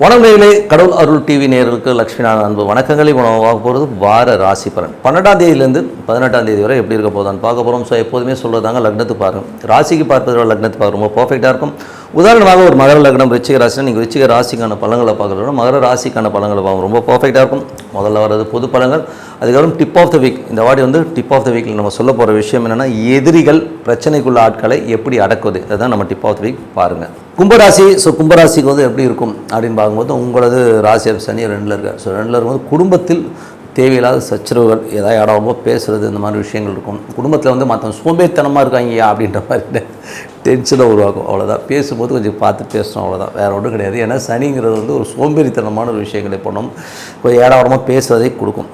வணக்கங்களே கடவுள் அருள் டிவி நேயர்களுக்கு லட்சுமிநாதன் அன்பு வணக்கங்களை உணவாக போகிறது வார ராசி பலன். பன்னெண்டாம் தேதியிலேருந்து பதினெட்டாம் தேதி வரை எப்படி இருக்க போதான்னு பார்க்க போகிறோம் ஸோ எப்போதுமே சொல்கிறதாங்க லக்னத்து பாருங்க ராசிக்கு பார்ப்பதோட விட லக்னத்து பார்க்க ரொம்ப பர்ஃபெக்டாக இருக்கும். உதாரணமாக ஒரு மகர லக்னம் ரிச்சிக ராசினா நீங்கள் ரிச்சிக ராசிக்கான பழங்களை பார்க்குறத மகர ராசிக்கான பழங்களை பார்க்க ரொம்ப பர்ஃபெக்டாக இருக்கும். முதல்ல வர்றது பொது பழங்கள். அதுக்கப்புறம் டிப் ஆஃப் த வீக் இந்த வாடி வந்து டிப் ஆஃப் த வீக்கில் நம்ம சொல்ல போகிற விஷயம் என்னென்னா எதிரிகள் பிரச்சனைக்குள்ள ஆட்களை எப்படி அடக்குவது? அதுதான் நம்ம டிப் ஆஃப் த வீக் பாருங்கள் கும்பராசி ஸோ கும்பராசிக்கு வந்து எப்படி இருக்கும் அப்படின்னு பார்க்கும்போது உங்களது ராசி சனி ரெண்டில் இருக்கார். ஸோ ரெண்டில் இருக்கும்போது குடும்பத்தில் தேவையில்லாத சச்சரவுகள் ஏதாவது இடமோ ரொம்ப பேசுகிறது இந்த மாதிரி விஷயங்கள் இருக்கும். குடும்பத்தில் வந்து மற்றவங்க சோம்பேறித்தனமாக இருக்காங்க அப்படின்ற மாதிரி டென்ஷனாக உருவாக்கும் அவ்வளோதான் பேசும்போது கொஞ்சம் பார்த்து பேசணும் அவ்வளோதான் வேறு ஒன்றும் கிடையாது. ஏன்னா சனிங்கிறது வந்து ஒரு சோம்பேறித்தனமான ஒரு விஷயங்களை பண்ணும் கொஞ்சம் ஏடாவரமாக பேசுவதை கொடுக்கும்.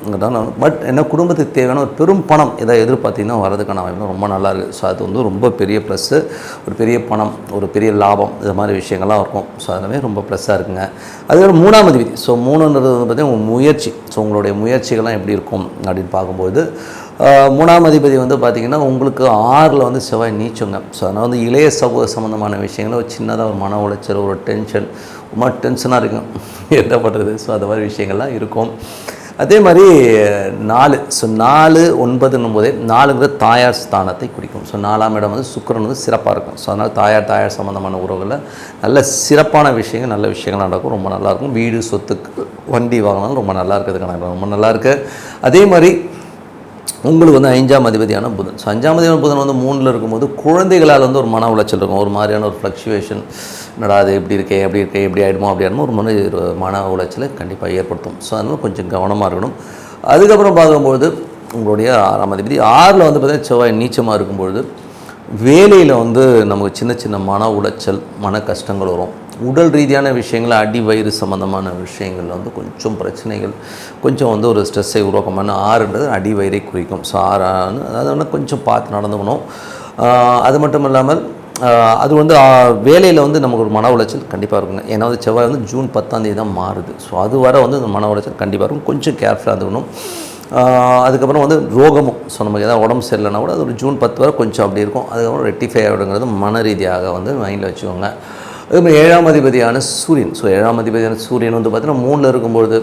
பட் என்ன குடும்பத்துக்கு தேவையான ஒரு பெரும் பணம் எதாவது எதிர்பார்த்தீங்கன்னா வரதுக்கான வாய்ப்பு ரொம்ப நல்லா இருக்குது ஸோ அது வந்து ரொம்ப பெரிய ப்ளஸ்ஸு ஒரு பெரிய பணம் ஒரு பெரிய லாபம் இது மாதிரி விஷயங்கள்லாம் இருக்கும். ஸோ அதெல்லாமே ரொம்ப ப்ளஸ்ஸாக இருக்குங்க. அதுக்கப்புறம் மூணாவது விதி ஸோ மூணுன்றது வந்து பார்த்திங்கன்னா உங்கள் முயற்சி. ஸோ உங்களுடைய முயற்சிகள்லாம் எப்படி இருக்கும் அப்படின்னு பார்க்கும்போது மூணாம் அதிபதி வந்து பார்த்திங்கன்னா உங்களுக்கு ஆறில் வந்து செவ்வாய் நீச்சுங்க. ஸோ அதனால் வந்து இளைய சமூக சம்மந்தமான விஷயங்கள் ஒரு சின்னதாக ஒரு மன உளைச்சல் ஒரு டென்ஷன் ரொம்ப டென்ஷனாக இருக்கும். என்ன பண்ணுறது ஸோ அந்த மாதிரி விஷயங்கள்லாம் இருக்கும். அதே மாதிரி நாலு. ஸோ நாலு ஒன்பதுன்னும் போதே நாலுங்கிறது தாயார் ஸ்தானத்தை குறிக்கும். ஸோ நாலாம் இடம் வந்து சுக்கிரன் வந்து சிறப்பாக இருக்கும். ஸோ அதனால் தாயார் தாயார் சம்மந்தமான உறவுகளில் நல்ல சிறப்பான விஷயங்கள் நல்ல விஷயங்கள் நடக்கும். ரொம்ப நல்லாயிருக்கும் வீடு சொத்துக்கு வண்டி வாங்கினாலும் ரொம்ப நல்லா இருக்கிறதுக்கான ரொம்ப நல்லா இருக்குது அதே மாதிரி உங்களுக்கு வந்து அஞ்சாம் அதிபதியான புதன். ஸோ அஞ்சாம் அதிபதியான புதன் வந்து மூணில் இருக்கும்போது குழந்தைகளால் வந்து ஒரு மன உளைச்சல் இருக்கும். ஒரு மாதிரியான ஒரு ஃப்ளக்ஷுவேஷன் என்னடா அது எப்படி இருக்கே எப்படி இருக்கே எப்படி ஆகிடுமோ அப்படி ஆகிடுமோ ஒரு மன ஒரு மன உளைச்சலை கண்டிப்பாக ஏற்படுத்தும். ஸோ அதனால் கொஞ்சம் கவனமாக இருக்கணும். அதுக்கப்புறம் பார்க்கும்போது உங்களுடைய ஆறாம் அதிபதி ஆறில் வந்து பார்த்தீங்கன்னா செவ்வாய் நீச்சமாக இருக்கும்பொழுது வேலையில் வந்து நமக்கு சின்ன சின்ன மன உளைச்சல் மன கஷ்டங்கள் வரும். உடல் ரீதியான விஷயங்கள் அடி வயிறு சம்மந்தமான விஷயங்கள் வந்து கொஞ்சம் பிரச்சனைகள் கொஞ்சம் வந்து ஒரு ஸ்ட்ரெஸ்ஸை உருவாக்கமான ஆறுன்றது அடி வயிறை குறிக்கும். ஸோ ஆறான்னு அதாவது வந்து கொஞ்சம் பார்த்து நடந்துக்கணும். அது மட்டும் இல்லாமல் அது வந்து வேலையில் வந்து நமக்கு ஒரு மன உளைச்சல் கண்டிப்பாக இருக்குங்க. ஏன்னா வந்து செவ்வாய் வந்து ஜூன் பத்தாந்தேதி தான் மாறுது. ஸோ அது வர வந்து இந்த மன உளைச்சல் கண்டிப்பாக இருக்கும். கொஞ்சம் கேர்ஃபுல்லாக இருந்துக்கணும். அதுக்கப்புறம் வந்து ரோகமும் ஸோ நமக்கு எதாவது உடம்பு சரியில்லைனா கூட அது ஒரு ஜூன் பத்து வரை கொஞ்சம் அப்படி இருக்கும். அதுக்கப்புறம் ரெட்டிஃபை ஆகிடுங்கிறது மன ரீதியாக வந்து மைண்டில் வச்சுக்கோங்க. அதுமாதிரி ஏழாம் அதிபதியான சூரியன். ஸோ ஏழாம் அதிபதியான சூரியன் வந்து பார்த்திங்கன்னா மூணில் இருக்கும்பொழுது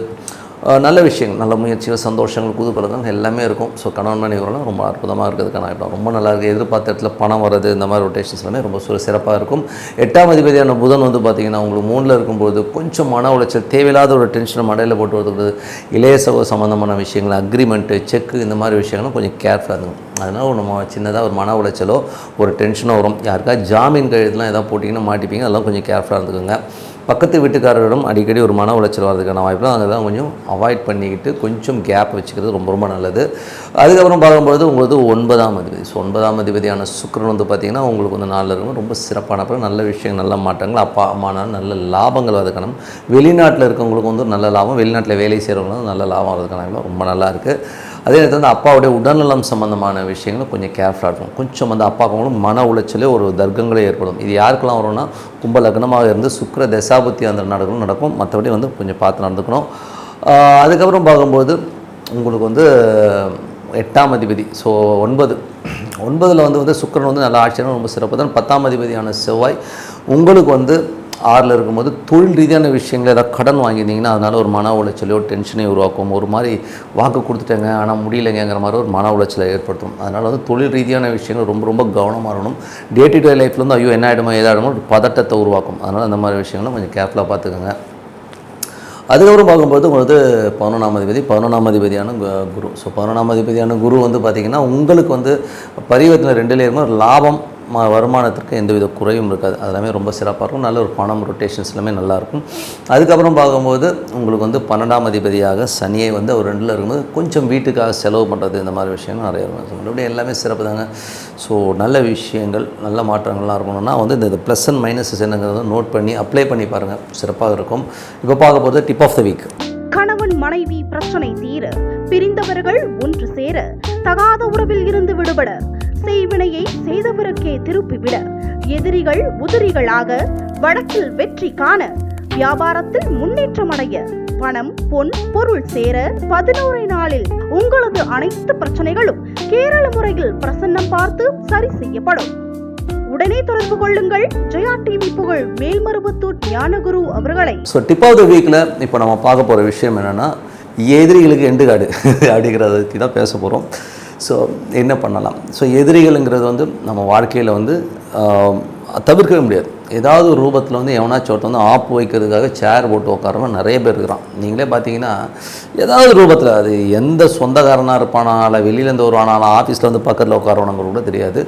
நல்ல விஷயங்கள் நல்ல முயற்சிகள் சந்தோஷங்கள் புதுப்படங்கள் எல்லாமே இருக்கும். ஸோ கணவன் மனைவி ரொம்ப அற்புதமாக இருக்கிறதுக்கான இடம் ரொம்ப நல்லா இருக்குது எதிர்பார்த்த இடத்துல பணம் வர்றது இந்த மாதிரி ரொட்டேஷன்ஸ் எல்லாமே ரொம்ப சு- சிறப்பாக இருக்கும். எட்டாம் அதிபதியான புதன் வந்து பார்த்திங்கன்னா உங்களுக்கு மூணில் இருக்கும்போது கொஞ்சம் மன உளைச்சல் தேவையில்லாத ஒரு டென்ஷனை மடையில் போட்டு வருது இளைய சகோ சம்மந்தமான விஷயங்கள் அக்ரிமெண்ட்டு செக்கு இந்த மாதிரி விஷயங்களும் கொஞ்சம் கேர்ஃபுல்லாக இருக்கும் அதனால் நம்ம சின்னதாக ஒரு மன உளைச்சலோ ஒரு டென்ஷனோ வரும். யாருக்கா ஜாமீன் கழுத்துலாம் எதாவது போட்டிங்கன்னா மாட்டிப்பீங்க. அதெல்லாம் கொஞ்சம் கேர்ஃபுல்லாக இருந்துக்கோங்க. பக்கத்து வீட்டுக்காரரிடம் அடிக்கடி ஒரு மன உளைச்சல் வரதுக்கான வாய்ப்புலாம் அதெல்லாம் கொஞ்சம் அவாய்ட் பண்ணிக்கிட்டு கொஞ்சம் கேப் வச்சுக்கிறது ரொம்ப ரொம்ப நல்லது. அதுக்கப்புறம் பார்க்கும்பொழுது உங்களுக்கு ஒன்பதாம் அதிபதி. ஸோ ஒன்பதாம் அதிபதியான சுக்கிரன் வந்து பார்த்திங்கன்னா உங்களுக்கு வந்து நாளில் இருக்கும் ரொம்ப சிறப்பான அப்புறம் நல்ல விஷயங்கள் நல்ல மாற்றங்கள் அப்பா அம்மானாலும் நல்ல லாபங்கள் வரதுக்கான வெளிநாட்டில் இருக்கவங்களுக்கு வந்து நல்ல லாபம் வெளிநாட்டில் வேலை செய்கிறவங்களும் நல்ல லாபம் வரதுக்கான ரொம்ப நல்லா இருக்குது அதே நேரத்தில் வந்து அப்பாவுடைய உடல்நலம் சம்மந்தமான விஷயங்களும் கொஞ்சம் கேர்ஃபுல்லாக இருக்கும் கொஞ்சம் அந்த அப்பாவுக்கு மன உளைச்சலே ஒரு தர்க்கங்களே ஏற்படும். இது யாருக்கெல்லாம் வரும்னா கும்ப லக்னமாக இருந்து சுக்கர தசாபுத்தி அந்த நாடுகளும் நடக்கும். மற்றபடி வந்து கொஞ்சம் பார்த்து நடந்துக்கணும். அதுக்கப்புறம் பார்க்கும்போது உங்களுக்கு வந்து எட்டாம் அதிபதி. ஸோ ஒன்பது. ஒன்பதில் வந்து வந்து சுக்கிரன் வந்து நல்லா ஆட்சியான ரொம்ப சிறப்பு. தான் பத்தாம் அதிபதியான செவ்வாய். உங்களுக்கு வந்து ஆறில் இருக்கும்போது தொழில் ரீதியான விஷயங்கள் ஏதாவது கடன் வாங்கியிருந்தீங்கன்னா அதனால் ஒரு மன உளைச்சலையோ டென்ஷனை உருவாக்கும். ஒரு மாதிரி வாக்கு கொடுத்துட்டேங்க ஆனால் முடியலைங்கிற மாதிரி ஒரு மன உளைச்சலை ஏற்படுத்தும். அதனால் வந்து தொழில் ரீதியான விஷயங்கள் ரொம்ப ரொம்ப கவனமாக இருக்கணும். டே டு டே லைஃப்பில் வந்து ஐயோ என்ன ஆகிடுமோ ஏதாயிடுமோ ஒரு பதட்டத்தை உருவாக்கும். அதனால் அந்த மாதிரி விஷயங்களும் கொஞ்சம் கேர்ஃபுல்லாக பார்த்துக்கோங்க. அதுக்கப்புறம் பார்க்கும்போது உங்களுக்கு பதினொன்றாம் அதிபதி பதினொன்றாம் அதிபதியான குரு. ஸோ பதினொன்றாம் அதிபதியான குரு வந்து பார்த்திங்கன்னா உங்களுக்கு வந்து பரிவர்த்தனை ரெண்டுலேயே ஒரு லாபம் ம வருமானத்திற்கு எந்தவித குறையும் இருக்காது. அதெல்லாமே ரொம்ப சிறப்பாக இருக்கும். நல்ல ஒரு பணம் ரொட்டேஷன்ஸ் எல்லாமே நல்லாயிருக்கும் அதுக்கப்புறம் பார்க்கும்போது உங்களுக்கு வந்து பன்னெண்டாம் அதிபதியாக சனியை வந்து ஒரு ரெண்டில் இருக்கும்போது கொஞ்சம் வீட்டுக்காக செலவு பண்ணுறது இந்த மாதிரி விஷயம் நிறைய இருக்கும். மறுபடியும் எல்லாமே சிறப்பு தாங்க. ஸோ நல்ல விஷயங்கள் நல்ல மாற்றங்கள்லாம் இருக்கணும்னா வந்து இந்த ப்ளஸ் அண்ட் மைனஸஸ் என்னங்கிறத நோட் பண்ணி அப்ளை பண்ணி பாருங்கள் சிறப்பாக இருக்கும். இப்போ பார்க்க போகிறது டிப் ஆஃப் த வீக் கணவன் மனைவி பிரச்சனை தீர பிரிந்தவர்கள் ஒன்று சேர தகாத உறவில் இருந்து விடுபட செய்வினையை செய்தவருக்கே திருப்பிவிட. எதிரிகள் உதிரிகளாக வடக்கில் வெற்றி காண வியாபாரத்தில் முன்னேற்றம் அடைய பணம் பொன் பொருள் சேர பதினோரு நாளில் உங்களது அனைத்து பிரச்சனைகளும் கேரள முறையில் பிரசன்னம் பார்த்து சரி செய்யப்படும். உடனே தொடர்பு கொள்ளுங்கள். ஜெயா டிவி புகழ் மேல்மருவத்தூர் ஞானகுரு அவர்களை. ஸோ டிப் ஆஃப் த வீக்கில் இப்போ நம்ம பார்க்க போகிற விஷயம் என்னென்னா எதிரிகளுக்கு எண்டு காடு அப்படிங்கிறத பற்றி தான் பேச போகிறோம் ஸோ என்ன பண்ணலாம்? ஸோ எதிரிகளுங்கிறது வந்து நம்ம வாழ்க்கையில் வந்து தவிர்க்கவே முடியாது. ஏதாவது ஒரு ரூபத்தில் வந்து எவனாச்சும் ஒருத்தன் வந்து ஆப்பு வைக்கிறதுக்காக சேர் போட்டு உட்காரவன் நிறைய பேர் இருக்கிறான். நீங்களே பார்த்தீங்கன்னா ஏதாவது ரூபத்தில் அது எந்த சொந்தக்காரனாக இருப்பானாலும் வெளியிலேருந்து வருவானாலும் ஆஃபீஸில் வந்து பக்கத்தில் உட்காரவனங்க கூட தெரியாது.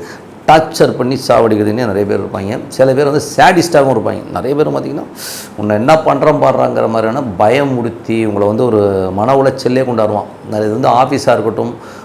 டார்ச்சர் பண்ணி சாவடிக்கிறதுனே நிறைய பேர் இருப்பாங்க. சில பேர் வந்து சேடிஸ்டாகவும் இருப்பாங்க. நிறைய பேர் பார்த்திங்கன்னா உன்னை என்ன பண்ணுறோம் பாடுறாங்கிற மாதிரியான பயம் முடித்தி உங்களை வந்து ஒரு மன உளைச்சல்லே கொண்டாடுவான். அது வந்து ஆஃபீஸாக இருக்கட்டும்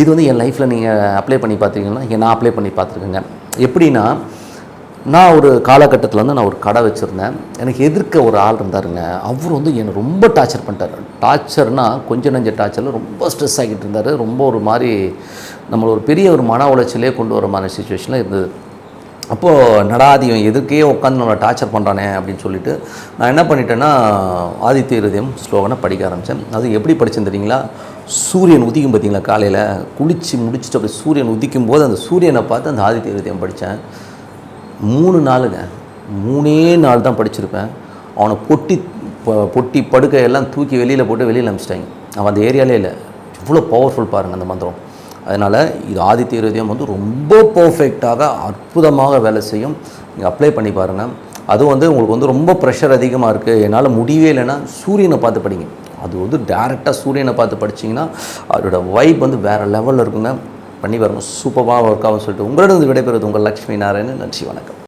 இது வந்து என் லைஃப்பில் நீங்கள் அப்ளை பண்ணி பார்த்தீங்கன்னா நான் அப்ளை பண்ணி பார்த்துருக்கேங்க. எப்படின்னா நான் ஒரு காலகட்டத்தில் வந்து நான் ஒரு கடை வச்சுருந்தேன். எனக்கு எதிர்க்க ஒரு ஆள் இருந்தாருங்க. அவர் வந்து என்னை ரொம்ப டார்ச்சர் பண்ணிட்டார். டார்ச்சர்னால் கொஞ்சம் நஞ்ச டார்ச்சரில் ரொம்ப ஸ்ட்ரெஸ் ஆகிட்டு இருந்தார். ரொம்ப ஒரு மாதிரி நம்மளை ஒரு பெரிய ஒரு மன உளைச்சலே கொண்டு வர மாதிரி சுச்சுவேஷனில் இருந்தது. அப்போது நடாதியம் எதுக்கே உட்காந்து நம்மளை டார்ச்சர் பண்ணுறானே அப்படின்னு சொல்லிட்டு நான் என்ன பண்ணிட்டேன்னா ஆதித்ய இருதயம் ஸ்லோகனை படிக்க ஆரம்பித்தேன் அது எப்படி படித்தேன் தெரியுங்களா? சூரியன் உதிக்கும் பார்த்தீங்களா காலையில்? குளித்து முடிச்சுட்டு அப்படி சூரியன் உதிக்கும் போது அந்த சூரியனை பார்த்து அந்த ஆதித்ய இருதயம் படித்தேன் மூணு நாளுங்க. மூணே நாள் தான் படிச்சிருப்பேன். அவனை பொட்டி பொட்டி படுக்கையெல்லாம் தூக்கி வெளியில் போட்டு வெளியில் அனுப்பிச்சிட்டாங்க. அவன் அந்த ஏரியாலே இல்லை. இவ்வளோ பவர்ஃபுல் பாருங்கள் அந்த மந்திரம். அதனால் இது ஆதித்ய இருதயம் வந்து ரொம்ப பர்ஃபெக்டாக அற்புதமாக வேலை செய்யும். நீங்கள் அப்ளை பண்ணி பாருங்கள் அதுவும் வந்து உங்களுக்கு வந்து ரொம்ப ப்ரெஷர் அதிகமாக இருக்குது என்னால் முடியவே இல்லைன்னா சூரியனை பார்த்து படிங்க. அது வந்து டேரெக்டாக சூரியனை பார்த்து படிச்சிங்கன்னா அதோட வைப் வந்து வேறு லெவலில் இருக்குங்க. பண்ணி வரணும் சூப்பராக ஒர்க் ஆகும் சொல்லிட்டு உங்களிடம் விடைபெறுவது உங்கள் லக்ஷ்மி நாராயணன். நன்றி வணக்கம்.